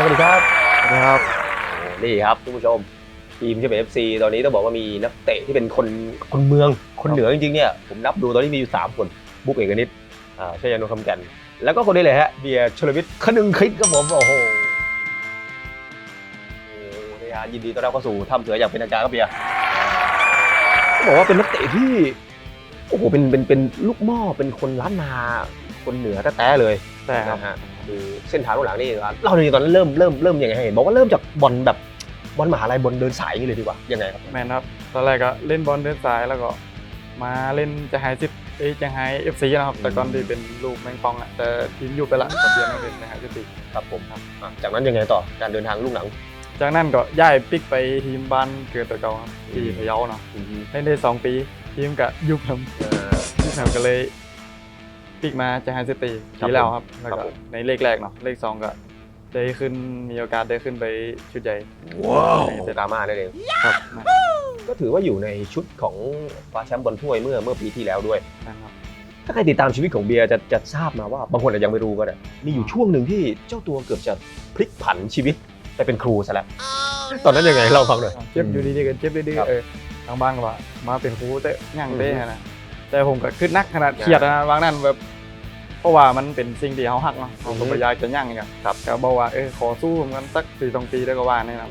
สวัสดีครับนะครับนี่ครับทุกผู้ชมทีมเชฟเอฟซีตอนนี้ต้องบอกว่ามีนักเตะที่เป็นคนคนเมืองคนเหนือจริงๆเนี่ยผมนับดูตอนนี้มีอยู่สามคนบุ๊กเอกนิตอ่าชัยยานุคำแกันแล้วก็คนนี้เลยฮะเบียร์ชลวิทย์คนึงคิดครับผมโอ้โหโอ้โหนี่ฮะยินดีต้อนรับเข้าสู่ถ้ำเสืออย่างเป็นทางการครับเบียร์ต้องบอกว่าเป็นนักเตะที่โอ้โหเป็นเป็นเป็นลูกหม้อเป็นคนล้านนาคนเหนือแท้ๆเลยใช่ครับนะฮะ คือเส้นทางลูกหลังนี่ครับเราในอยตอนนั้นเริ่มเริ่มเริ่มยังไงให้เห็นบอกว่าเริ่มจากบอลแบบบอลมหาลัยบอลเดินสายอย่างนี้เลยดีกว่ายังไงครับแมนครับตอนแรกก็เล่นบอลเดินสายแล้วก็มาเล่นจะไฮซิตเอ้ยจะไฮเอฟซีนะครับแต่ก่อนที่เป็นลูกแมงปองอะแต่ทีมอยู่ไปละกับเบียร์ไม่เป็นนะฮะซิตี้ครับผมครับอะจากนั้นยังไงต่อการเดินทางลูกหนัง จากนั้นก็ย้ายปิกไปทีมบ้านเกิดตัวเก่าครับที่อืมพะเยาเนาะเล่นได้สองปีทีมก็ยุบครับยุบครับก็เลย ปิกมาจะไฮซิตี้ครับปีแล้วครับแล้วครัก็บผมในเลขแรกเนาะเลขสองก็ได้ขึ้นมีโอกาสได้ขึ้นไปชุดใหญ่ว้าวโอกามาได้เลยครับก็ถือว่าอยู่ในชุดของคว้าแชมป์บอลถ้วยเมื่อเมื่อปีที่แล้วด้วยนะครับถ้าใครติดตามชีวิตของเบียร์จะจะทราบมาว่าบางคนอาจจะยังไม่รู้ก็ได้มีอยู่ช่วงหนึ่งที่เจ้าตัวเกือบจะพลิกผันชีวิตไปเป็นครูซะแล้วตอนนั้นยังไงเล่าฟังหน่อยเจ็บอยู่ดีๆกันเจ็บดื้อครับๆเออทางบ้านก็ว่ามาเป็นครูเตะย่างเตะนะ แต่ผมก็ขึ้นนักขนาดเครียดนะวางนั้นแบบเพราะว่ามันเป็นสิ่งที่เขาหักเนาะผมก็อือฮึพยายามจะย่างอย่างครับก็บอกว่าเออขอสู้กันสักปีสองปีได้ก็ว่านี่นะ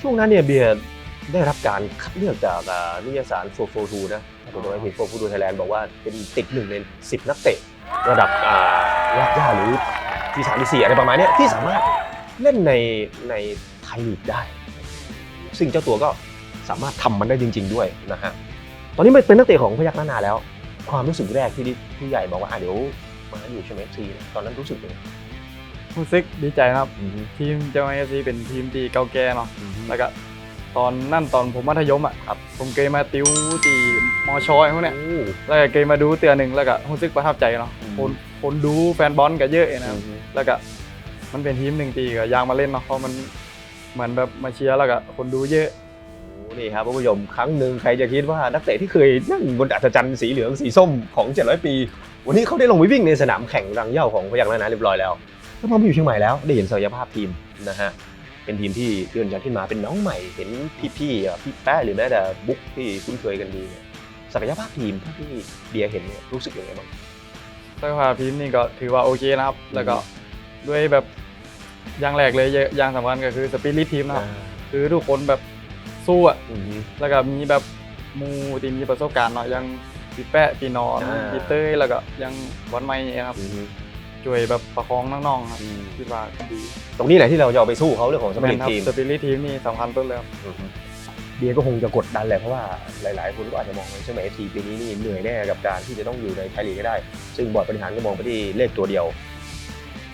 ช่วงนั้นเนี่ยเบียร์ได้รับการคัดเลือกจากอ่านิยสารโฟโฟทูนะถ้าผมจำไม่ผิดโฟโฟทูไทยแลนด์บอกว่าเป็นติดหนึ่งในสิบนักเตะระดับอ่ารากหญ้าหรือที่สามที่สี่อะไรประมาณเนี้ยที่สามารถเล่นในในไทยลีกได้ ซึ่งเจ้าตัวก็สามารถทำมันได้จริง ๆ ด้วยนะฮะ ตอนนี้มันเป็นนักเตะของพยัคฆ์นานาแล้ว ความรู้สึกแรกที่ผู้ใหญ่บอกว่าอะเดี๋ยวมาอยู่ใช่ไหมซีตอนนั้นรู้สึกยังไงรู้สึกดีใจนะครับ ทีมเจ้าไอซีเป็นทีมที่เก่าแก่เนาะแล้วก็ตอนนั่นตอนผมมัธยมอะครับผมเคยมาติวที่มอชอยพวกเนี้ยโอ้แล้วก็เคยมาดูเตือนหนึ่งแล้วก็รู้สึกประทับใจเนาะอืมคนคนดูแฟนบอลก็เยอะนะครับอืมแล้วก็มันเป็นทีมหนึ่งตีก็ยางมาเล่นเนาะเพราะมันเหมือนแบบมาเชียร์แล้วก็คนดูเยอะโอ้ นี่ครับคุณผู้ชมครั้งหนึ่งใครจะคิดว่านักเตะที่เคยนั่งบนอัศจรรย์สีเหลืองสีส้มของ 700 ปี วันนี้เขาได้ลงไปวิ่งในสนามแข่งรังเหย้าของพยัคฆ์นานาเรียบร้อยแล้วแล้วพอมาอยู่เชียงใหม่แล้วได้เห็นศักยภาพทีมนะฮะเป็นทีมที่เลื่อนชั้นขึ้นมาเป็นน้องใหม่เห็นพี่ๆอะพี่แป๊ะหรือแม้แต่บุ๊กที่คุ้นเคยกันดีเนี่ยศักยภาพทีมที่เบียร์เห็นเนี่ยรู้สึกยังไงบ้างสภาพทีมนี่ก็ถือว่าโอเคนะครับ แล้วก็ด้วยแบบอย่างแรกเลยอย่างสำคัญก็คือสปิริตทีมนะครับคือทุกคนแบบ สู้อะอืมแล้วก็มีแบบหมูที่มีประสบการณ์เนาะอยังพี่แปะพี่นอนอ่า พี่เต้ยแล้วก็อยังวันใหม่ครับอืมช่วยแบบประคองน้องๆครับอืมคิดว่าดีตรงนี้แหละที่เราจะเอาไปสู้เขาเรื่องของสปิริตทีมสปิริตทีมนี่สำคัญต้นเลยครับเบียร์ก็คงจะกดดันแหละเพราะว่าหลายๆคนก็อาจจะมองว่าใช่ไหมทีปีนี้นี่เหนื่อยแน่กับการที่จะต้องอยู่ในไทยลีกให้ได้ ซึ่งบอร์ดบริหารก็มองไปที่เลขตัวเดียว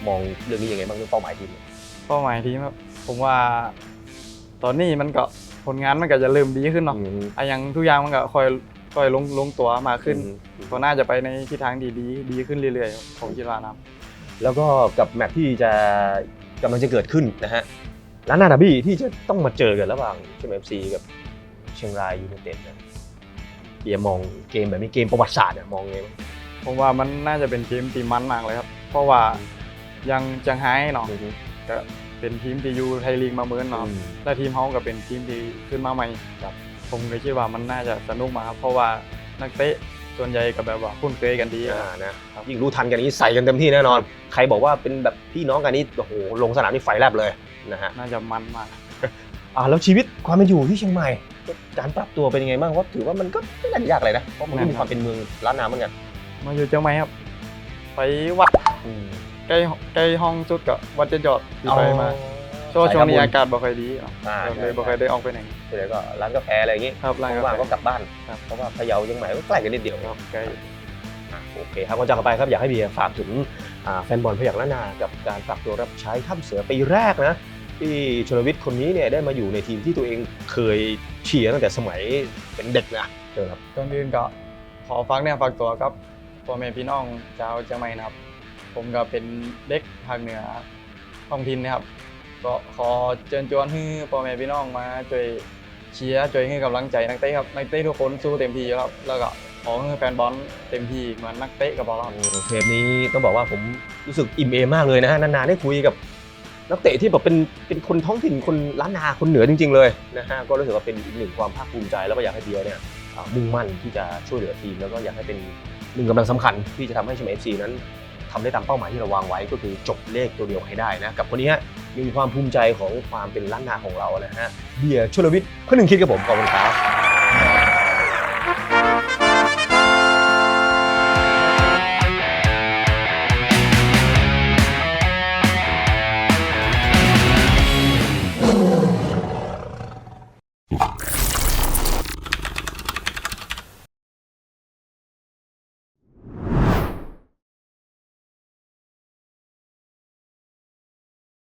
มองเรื่องนี้ยังไงบ้างเรื่องเป้าหมายทีมเนี่ย เป้าหมายทีมครับผมว่า ตอนนี้มันก็ ผลงานมันก็จะเริ่มดีขึ้นเนาะอืม อะอย่างทุกอย่างมันก็ค่อยค่อยลงลงตัวมากขึ้นอืม ก็น่าจะไปในทิศทางดีดีดีขึ้นเรื่อยๆครับผมคิดว่านะครับแล้วก็กับแมตช์ที่จะกำลังจะเกิดขึ้นนะฮะล้านนาดาบี้ที่จะต้องมาเจอกันระหว่างใช่ไหมเอฟซีกับเชียงรายยูไนเต็ดเนี่ยเบียร์มองเกมแบบนี้เกมประวัติศาสตร์เนี่ยมองไงบ้าง ผมว่ามันน่าจะเป็นทีมที่มันมากเลยครับ เพราะว่ายังจังไห้เนาะก็ เป็นทีมที่อยู่ไทยลีกมาเหมือนเนาะอืมและทีมเขาก็เป็นทีมที่ขึ้นมาใหม่ครับผมก็คิดว่ามันน่าจะสนุกมากครับเพราะว่านักเตะส่วนใหญ่ก็แบบว่าคุ้นเคยกันดีอ่านะครับยิ่งรู้ทันกันนี้ใส่กันเต็มที่แน่นอน ใครบอกว่าเป็นแบบพี่น้องกันนี้โอ้โหลงสนามนี่ไฟแลบเลยนะฮะน่าจะมันมากอ่าแล้วชีวิตความเป็นอยู่ที่เชียงใหม่การปรับตัวเป็นยังไงบ้างว่าถือว่ามันก็ไม่น่าจะยากเลยนะเพราะมันก็มีความเป็นเมืองล้านนาเหมือนกันมาอยู่เชียงใหม่ครับ ไปวัด ใกล้ใกล้ห้องสุดก็วัดเจนจอดที่ไปมาช่วงช่วงนี้อากาศบ่ค่อยดีเนาะอ่าเลยบ่ค่อยได้ออกไปไหนเสร็จแล้วก็ร้านกาแฟอะไรอย่างงี้ครับร้านกาว่างๆแฟก็กลับบ้านครับเพราะว่าพะเยาเชียงใหม่ก็ใกล้กันนิดเดียวครับใกล้อะโอเคครับก่อนจากกันไปครับอยากให้เบียร์ฝากถึงอ่าแฟนบอลพยัคฆ์ล้านนากับการปรับตัวรับใช้ถ้ำเสือปีแรกนะที่ชลวิทย์คนนี้เนี่ยได้มาอยู่ในทีมที่ตัวเองเคยเชียร์ตั้งแต่สมัยเป็นเด็กนะเจอครับก่อนอื่นก็ขอฝากเนี่ยฝากตัวครับพ่อแม่พี่น้องชาวเชียงใหม่นะครับ ผมก็เป็นเด็กภาคเหนือท้องถิ่นนะครับ ก็ขอเชิญชวนให้พ่อแม่พี่น้องมาช่วยเชียร์ช่วยให้กำลังใจนักเตะครับนักเตะทุกคนสู้เต็มที่แล้วแล้วก็ขอให้แฟนบอลเต็มที่เหมือนนักเตะกับเราเทปนี้ต้องบอกว่าผมรู้สึกอิ่มเอมมากเลยนะฮะนานๆได้คุยกับนักเตะที่แบบเป็นเป็นคนท้องถิ่นคนล้านนาคนเหนือจริง ๆ เลยนะฮะก็รู้สึกว่าเป็นอีกหนึ่งความภาคภูมิใจแล้วก็อยากให้เบียร์เนี่ยมุ่งมั่นที่จะช่วยเหลือทีมแล้วก็อยากให้เป็นหนึ่งกำลังสำคัญที่จะทำให้ชมเอฟซีนั้น ทำได้ตามเป้าหมายที่เราวางไว้ก็คือจบเลขตัวเดียวให้ได้นะกับคนนี้ฮะมีความภูมิใจของความเป็นล้านนาของเราเลยฮะเบียร์ชลวิทย์ข้อหนึ่งคิดกับผมขอบคุณครับ